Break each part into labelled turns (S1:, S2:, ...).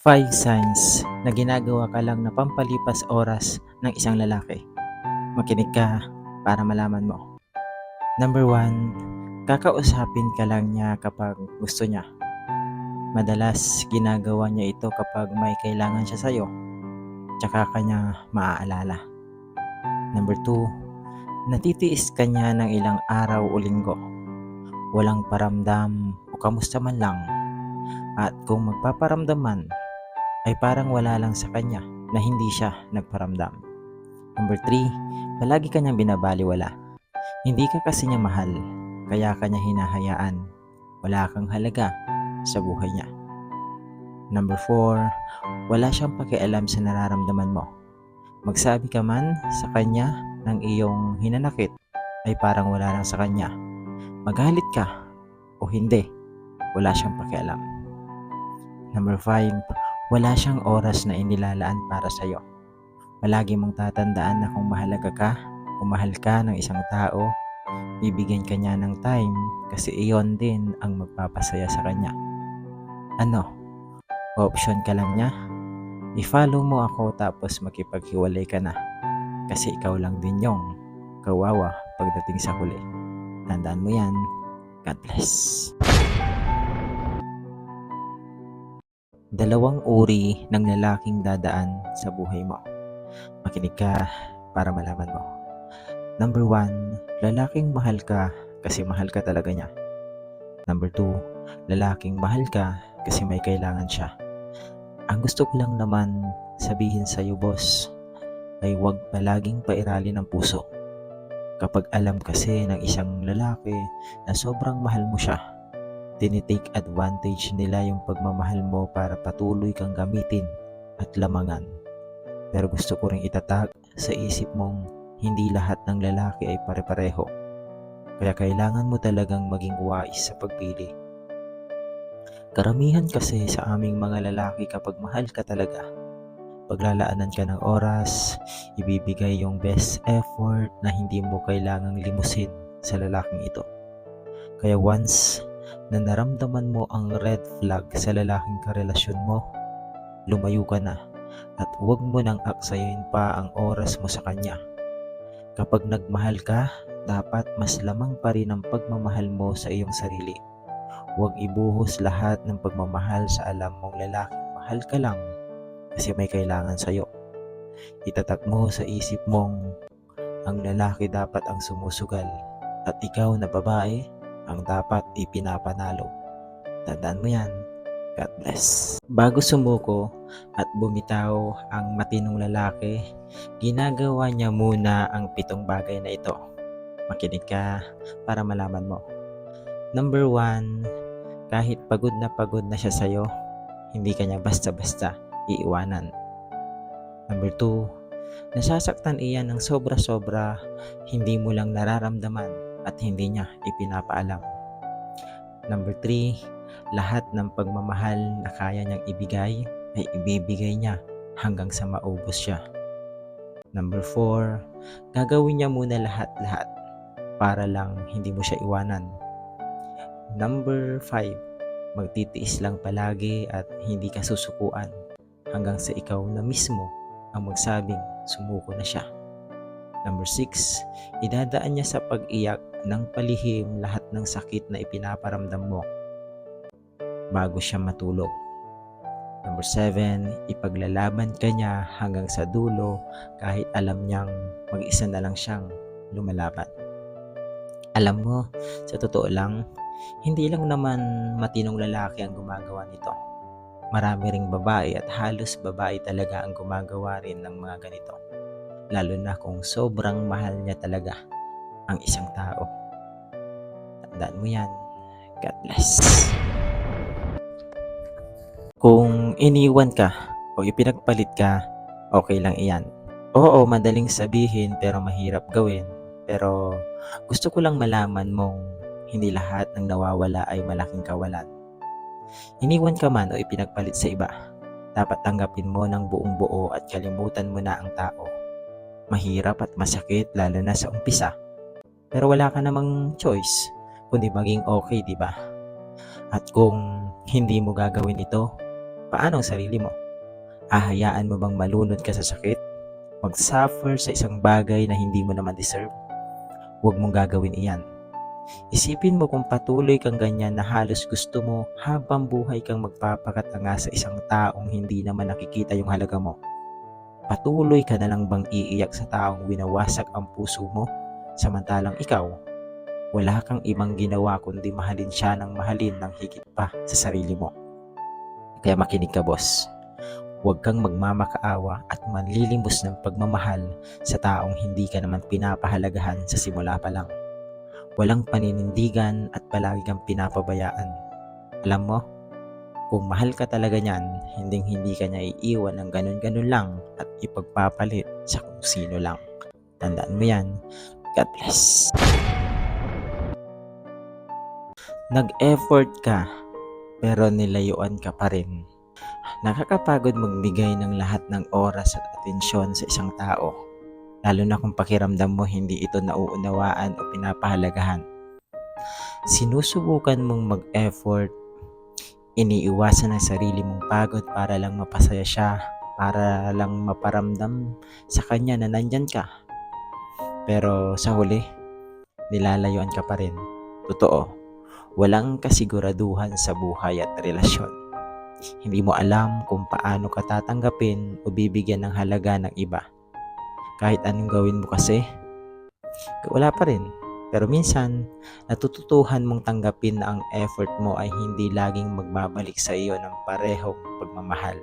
S1: Five signs na ginagawa ka lang na pampalipas oras ng isang lalaki. Makinig ka para malaman mo. Number one, kakausapin ka lang niya kapag gusto niya. Madalas ginagawa niya ito kapag may kailangan siya sa'yo. Tsaka ka niya maaalala. Number two, natitiis ka niya ng ilang araw o linggo. Walang paramdam o kamusta man lang. At kung magpaparamdam man, ay parang wala lang sa kanya na hindi siya nagparamdam. Number 3, palagi kanyang binabaliwala. Hindi ka kasi niya mahal, kaya kanya hinahayaan. Wala kang halaga sa buhay niya. Number 4, wala siyang pakialam sa nararamdaman mo. Magsabi ka man sa kanya ng iyong hinanakit ay parang wala lang sa kanya. Magalit ka o hindi, wala siyang pakialam. Number 5, wala siyang oras na inilalaan para sa iyo. Palagi mong tatandaan na kung mahalaga ka o mahal ka ng isang tao, bibigyan ka niya ng time kasi iyon din ang magpapasaya sa kanya. Ano? Option ka lang niya? I-follow mo ako tapos makipaghiwalay ka na. Kasi ikaw lang din yung kawawa pagdating sa huli. Tandaan mo yan. God bless. Dalawang uri ng lalaking dadaan sa buhay mo. Makinig ka para malaman mo. Number one, lalaking mahal ka kasi mahal ka talaga niya. Number two, lalaking mahal ka kasi may kailangan siya. Ang gusto ko lang naman sabihin sa iyo, boss, ay huwag palaging pairali ng puso. Kapag alam kasi ng isang lalaki na sobrang mahal mo siya, tinitake advantage nila yung pagmamahal mo para patuloy kang gamitin at lamangan. Pero gusto ko ring itatag sa isip mong hindi lahat ng lalaki ay pare-pareho. Kaya kailangan mo talagang maging wais sa pagpili. Karamihan kasi sa aming mga lalaki kapag mahal ka talaga, paglalaanan ka ng oras, ibibigay yung best effort na hindi mo kailangang limusin sa lalaking ito. Kaya once na naramdaman mo ang red flag sa lalaking karelasyon mo, lumayo ka na at huwag mo nang aksayin pa ang oras mo sa kanya. Kapag nagmahal ka, dapat mas lamang pa rin ang pagmamahal mo sa iyong sarili. Huwag ibuhos lahat ng pagmamahal sa alam mong lalaking mahal ka lang kasi may kailangan sa'yo. Itatak mo sa isip mong ang lalaki dapat ang sumusugal at ikaw na babae ang dapat ipinapanalo. Tandaan mo yan. God bless. Bago sumuko at bumitaw ang matinong lalaki, ginagawa niya muna ang pitong bagay na ito. Makinig ka para malaman mo. Number one, kahit pagod na pagod na siya sa'yo, hindi ka niya basta-basta iiwanan. Number two, nasasaktan iyan ng sobra-sobra, hindi mo lang nararamdaman at hindi niya ipinapaalam. Number 3, lahat ng pagmamahal na kaya niyang ibigay ay ibibigay niya hanggang sa maubos siya. Number 4, gagawin niya muna lahat-lahat para lang hindi mo siya iwanan. Number 5, magtitiis lang palagi at hindi ka susukuan hanggang sa ikaw na mismo ang magsabing sumuko na siya. Number 6, idadaan niya sa pag-iyak ng palihim lahat ng sakit na ipinaparamdam mo bago siya matulog. Number 7, ipaglalaban ka niya hanggang sa dulo kahit alam niyang mag-isa na lang siyang lumalaban. Alam mo, sa totoo lang, hindi lang naman matinong lalaki ang gumagawa nito. Marami ring babae at halos babae talaga ang gumagawa rin ng mga ganito. Lalo na kung sobrang mahal niya talaga ang isang tao. Tandaan mo yan. God bless. Kung iniwan ka o ipinagpalit ka, okay lang iyan. Oo, madaling sabihin pero mahirap gawin. Pero gusto ko lang malaman mong hindi lahat ng nawawala ay malaking kawalan. Iniwan ka man o ipinagpalit sa iba, dapat tanggapin mo ng buong buo at kalimutan mo na ang tao. Mahirap at masakit lalo na sa umpisa. Pero wala ka namang choice kundi maging okay, di ba? At kung hindi mo gagawin ito, Paano ang sarili mo? Ahayaan mo bang malunod ka sa sakit? Mag-suffer sa isang bagay na hindi mo naman deserve? Huwag mong gagawin iyan. Isipin mo kung patuloy kang ganyan na halos gusto mo habang buhay kang magpapakatanga sa isang taong hindi naman nakikita yung halaga mo. Patuloy ka na lang bang iiyak sa taong winawasak ang puso mo samantalang ikaw, wala kang ibang ginawa kundi mahalin siya ng mahalin ng higit pa sa sarili mo. Kaya makinig ka boss. Huwag kang magmamakaawa at manlilimos ng pagmamahal sa taong hindi ka naman pinapahalagahan sa simula pa lang. Walang paninindigan at palagi kang pinapabayaan. Alam mo, kung mahal ka talaga niyan, hinding hindi ka niya iiwan ng ganun-ganun lang at ipagpapalit sa kung sino lang. Tandaan mo yan. God bless. Nag-effort ka, pero nilayuan ka pa rin. Nakakapagod magbigay ng lahat ng oras at atensyon sa isang tao, lalo na kung pakiramdam mo hindi ito nauunawaan o pinapahalagahan. Sinusubukan mong mag-effort, iniiwasan ang sarili mong pagod para lang mapasaya siya, para lang maparamdam sa kanya na nandyan ka. Pero sa huli, nilalayuan ka pa rin. Totoo, walang kasiguraduhan sa buhay at relasyon. Hindi mo alam kung paano ka tatanggapin o bibigyan ng halaga ng iba. Kahit anong gawin mo kasi, wala pa rin. Pero minsan, natututuhan mong tanggapin na ang effort mo ay hindi laging magbabalik sa iyo ng parehong pagmamahal.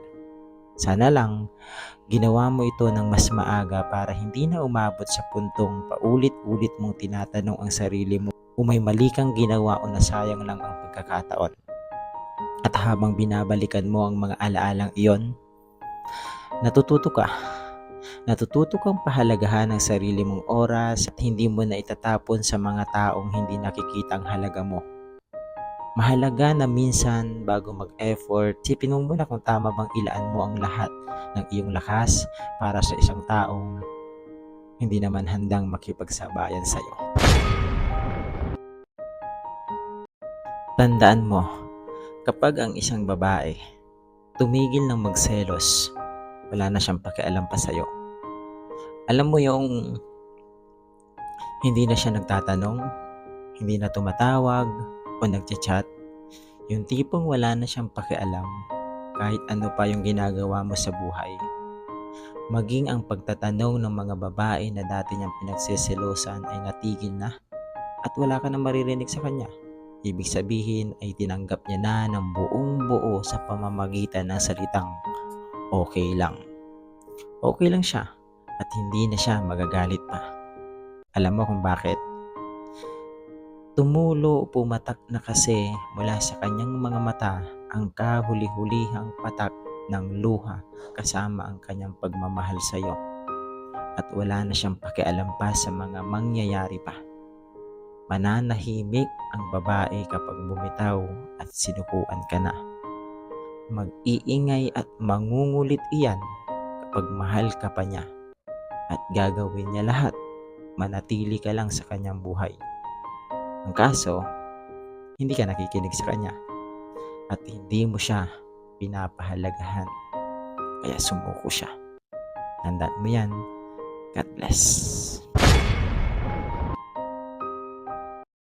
S1: Sana lang, ginawa mo ito ng mas maaga para hindi na umabot sa puntong paulit-ulit mong tinatanong ang sarili mo kung may mali kang ginawa o nasayang lang ang pagkakataon. At habang binabalikan mo ang mga alaalang iyon, natututo ka. Natututo kang pahalagahan ang sarili mong oras at hindi mo na itatapon sa mga taong hindi nakikita ang halaga mo. Mahalaga na minsan bago mag-effort, sipin mo muna kung tama bang ilaan mo ang lahat ng iyong lakas para sa isang taong hindi naman handang makipagsabayan sa iyo. Tandaan mo, kapag ang isang babae tumigil ng magselos, wala na siyang pakialam pa sa'yo. Alam mo yung hindi na siya nagtatanong, hindi na tumatawag o nagchat-chat, yung tipong wala na siyang pakialam kahit ano pa yung ginagawa mo sa buhay. Maging ang pagtatanong ng mga babae na dati niyang pinagseselosan ay natigil na at wala ka na maririnig sa kanya. Ibig sabihin ay tinanggap niya na ng buong buo sa pamamagitan ng salitang okay lang. Okay lang siya at hindi na siya magagalit pa. Alam mo kung bakit? Tumulo pumatak na kasi mula sa kanyang mga mata ang kahuli-hulihang patak ng luha kasama ang kanyang pagmamahal sa iyo. At wala na siyang pakialam pa sa mga mangyayari pa. Mananahimik ang babae kapag bumitaw at sinukuan ka na. Mag-iingay at mangungulit iyan kapag mahal ka pa niya. At gagawin niya lahat, manatili ka lang sa kanyang buhay. Ang kaso, hindi ka nakikinig sa kanya at hindi mo siya pinapahalagahan. Kaya sumuko siya. Tandaan mo yan. God bless.